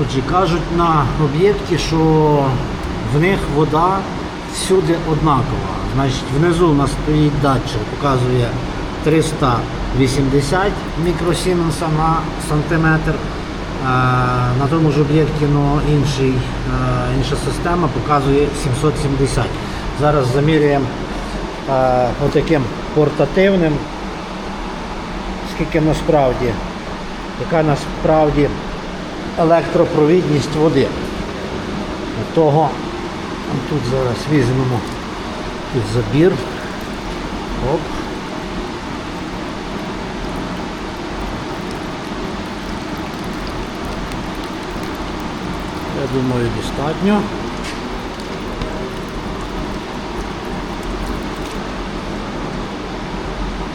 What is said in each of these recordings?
Отже, кажуть на об'єкті, що в них вода всюди однакова. Значить, внизу у нас стоїть датчик, показує 380 мікросіменса на сантиметр. Е, На тому ж об'єкті ну, е, інша система показує 770. Зараз замірюємо е, отаким портативним, скільки насправді, яка насправді електропровідність води. От Того тут зараз візьмемо тут забір. Оп. Я думаю, достатньо.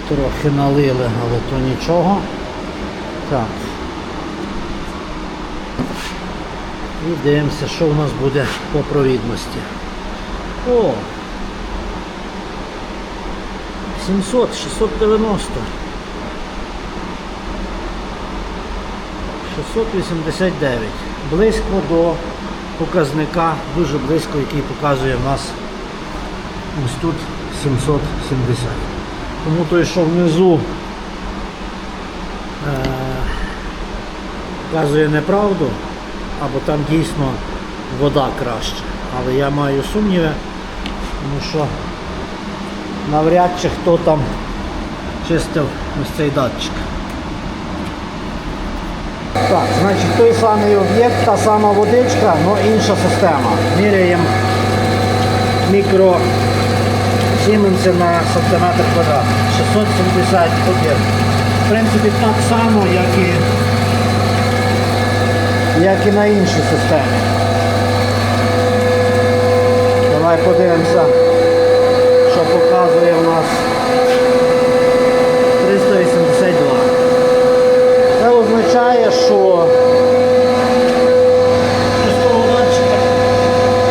Трохи налили, але то нічого. Так. І дивимося, що у нас буде по провідності. О! 700, 690. 689. Близько до показника, дуже близько, який показує в нас ось тут 770. Тому той, що внизу е, показує неправду, або там дійсно вода краще. Але я маю сумніви, тому що навряд чи хто там чистив ось цей датчик. Так, значить той самий об'єкт, та сама водичка, але інша система. Міряємо мікро Сіменси на сантиметр квадратний. 671. В принципі, так само, як і, як і на іншій системі. Давай подивимося, що показує в нас 382. Це означає, що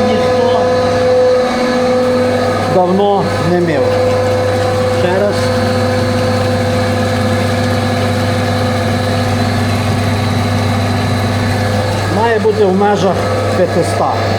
ніхто давно не мив. Ще раз. Бути в межах 500.